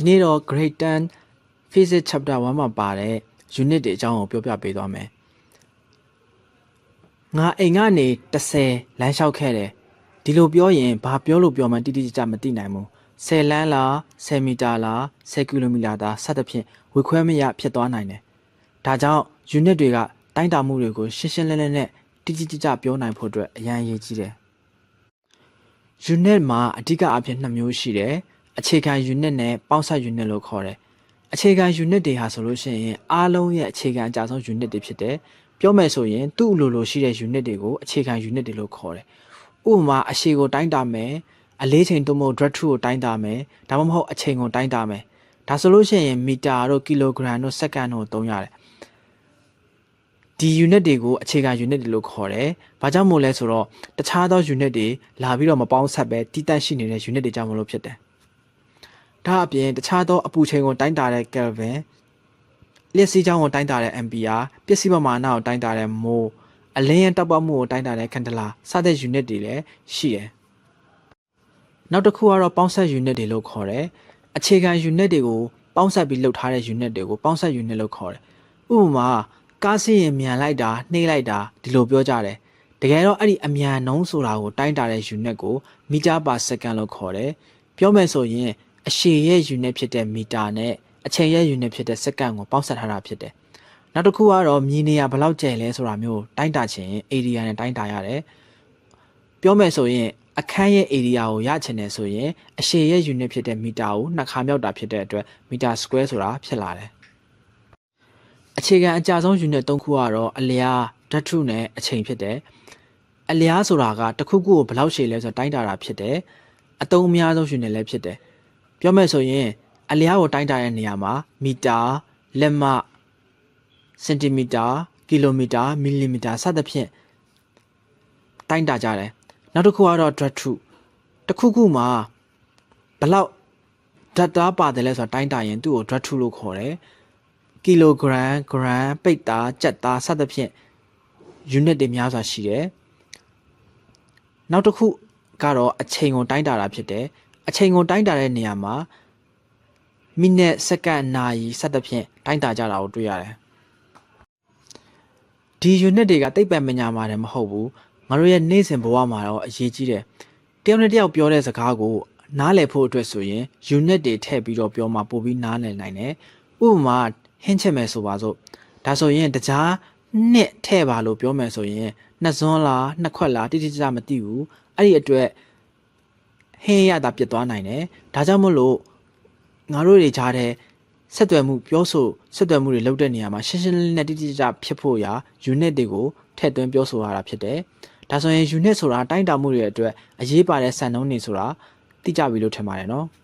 ဒီနေ့တော့ grade 10 physics chapter 1မှာပါတဲ့ unit တွေအကြောင်းကိုပြောပြပေးသွားမယ်ငါအိမ်ကနေ30လမ်းလျှောက်ခဲ့တယ်ဒီလိုပြောရင်ဘာပြောလို့ပြောမှန်းတိတိကျကျမသိနိုင်ဘူး10လမ်းလား10မီတာလား10ကီလိုမီတာသားစသဖြင့်ဝေခွဲမရဖြစ်သွားနိုင်တယ်ဒါကြောင့် unit တွေကတိုင်းတာမှုတွေကိုရှင်းရှင်းလင်းလင်းနဲ့တိတိကျကျပြောနိုင်ဖို့အတွက်အရန်အရေးကြီးတယ် unit မှာအဓိကအဖြစ်နှစ်မျိုးရှိတယ် အခြေခံ unit နဲ့ပေါင်းစပ် unit လို့ခေါ်တယ်အခြေခံ unit တွေဟာဆိုလို့ရှိရင်အားလုံးရဲ့အခြေခံအကြဆုံး unit တွေဖြစ်တယ်ပြောမယ်ဆိုရင်သူ့အလိုလိုရှိတဲ့ unit တွေကိုအခြေခံ unit တွေလို့ခေါ်တယ်ဥပမာအရှိကိုတိုင်းတာမယ်အလေးချိန်သို့မဟုတ် drag through ကိုတိုင်းတာမယ်ဒါမှမဟုတ်အချိန်ကိုတိုင်းတာမယ်ဒါဆိုလို့ရှိရင်မီတာတို့ကီလိုဂရမ်တို့စက္ကန့်တို့သုံးရတယ်ဒီ unit တွေကိုအခြေခံ unit တွေလို့ခေါ်တယ်။ဘာကြောင့်မို့လဲဆိုတော့တခြားသော unit တွေလာပြီးတော့မပေါင်းဆက်ပဲတည်တတ်ရှိနေတဲ့ unit တွေကြောင့်မလို့ဖြစ်တယ်။ ဒါအပြင်တခြားသောအပူချိန်ကိုတိုင်းတာတဲ့ Kelvin လျှက်စီးကြောင်းကိုတိုင်းတာတဲ့ ampere ပစ္စည်းပမာဏကိုတိုင်းတာတဲ့ mole အလင်းရဲ့တောက်ပမှုကိုတိုင်းတာတဲ့ candela စတဲ့ unit တွေလည်းရှိတယ်။နောက်တစ်ခုကတော့ပေါင်းဆက် unit တွေလို့ခေါ်တယ်။အခြေခံ unit တွေကိုပေါင်းဆက်ပြီးလုပ်ထားတဲ့ unit တွေကိုပေါင်းဆက် unit လို့ခေါ်တယ်။ဥပမာကားစီးရင်မြန်လိုက်တာနှိမ့်လိုက်တာဒီလိုပြောကြတယ်။တကယ်တော့အဲ့ဒီအမြန်နှုံးဆိုတာကိုတိုင်းတာတဲ့ unit ကိုမီတာပါစက္ကန့်လို့ခေါ်တယ်။ပြောမယ်ဆိုရင် အရှည်ရဲ့ unit ဖြစ်တဲ့မီတာနဲ့အချိန်ရဲ့ unit ဖြစ်တဲ့စက္ကန့်ကိုပေါင်းစပ်ထားတာဖြစ်တယ်။နောက်တစ်ခုကတော့မြေနေရဘယ်လောက်ကျယ်လဲဆိုတာမျိုးတိုင်းတာခြင်း area နဲ့တိုင်းတာရတယ်။ပြောမယ်ဆိုရင်အခန်းရဲ့ area ကိုရချင်တယ်ဆိုရင်အရှည်ရဲ့ unit ဖြစ်တဲ့မီတာကိုနှစ်ခါမြောက်တာဖြစ်တဲ့အတွက်မီတာ square ဆိုတာဖြစ်လာတယ်။အခြေခံအကြဆုံး unit ၃ခုကတော့အလျားဓာတ်ထုနဲ့အချိန်ဖြစ်တယ်။အလျားဆိုတာကတစ်ခုခုကိုဘယ်လောက်ရှည်လဲဆိုတော့တိုင်းတာတာဖြစ်တယ်။အသုံးအများဆုံး unit လည်းဖြစ်တယ်။ ပြောမယ်ဆိုရင်အလျားကိုတိုင်းတာတဲ့နေရာမှာမီတာလက်မစင်တီမီတာကီလိုမီတာမီလီမီတာစသဖြင့်တိုင်းတာကြတယ်။နောက်တစ်ခုကတော့ drag through တစ်ခုခုမှာဘယ်လောက်ဓာတ်သားပါတယ်လဲဆိုတော့တိုင်းတာရင်သူ့ကို drag through လို့ခေါ်တယ်။ကီလိုဂရမ်ဂရမ်ပိတ်သားကြက်သားစသဖြင့် unit တွေများစွာရှိတယ်။နောက်တစ်ခုကတော့အချိန်ကိုတိုင်းတာတာဖြစ်တယ်။ အချိန်ကိုတိုင်းတာတဲ့နေရာမှာမိနစ်စက္ကန့်နာရီစသဖြင့်တိုင်းတာကြတာကိုတွေ့ရတယ်။ဒီ unit တွေကတိတ်ပံပညာမှာလည်းမဟုတ်ဘူး။ငါတို့ရဲ့နေ့စဉ်ဘဝမှာတော့အရေးကြီးတယ်။တယောက်နဲ့တယောက်ပြောတဲ့စကားကိုနားလည်ဖို့အတွက်ဆိုရင် unit တွေထည့်ပြီးတော့ပြောမှပို့ပြီးနားလည်နိုင်တယ်။ဥပမာဟင်းချက်မယ်ဆိုပါစို့။ဒါဆိုရင်တကြားနှစ်ထည့်ပါလို့ပြောမယ်ဆိုရင်နှစ်စွန်းလားနှစ်ခွက်လားတိတိကျကျမသိဘူး။အဲ့ဒီအတွက်ဟ င်းရတာပြတ်သွားနိုင်တယ်။ဒါကြောင့်မို့လို့ငါတို့တွေကြားတဲ့ဆက်သွယ်မှုပြောဆိုဆက်သွယ်မှုတွေလုပ်တဲ့နေရာမှာရှင်းရှင်းလင်းလင်းနဲ့တိတိကျကျဖြစ်ဖို့ရာ unit တွေကိုထည့်သွင်းပြောဆိုရတာဖြစ်တယ်။ဒါဆိုရင် unit ဆိုတာတိုင်းတာမှုတွေအတွက်အရေးပါတဲ့စံနှုန်းတွေဆိုတာသိကြပြီလို့ထင်ပါတယ်နော်။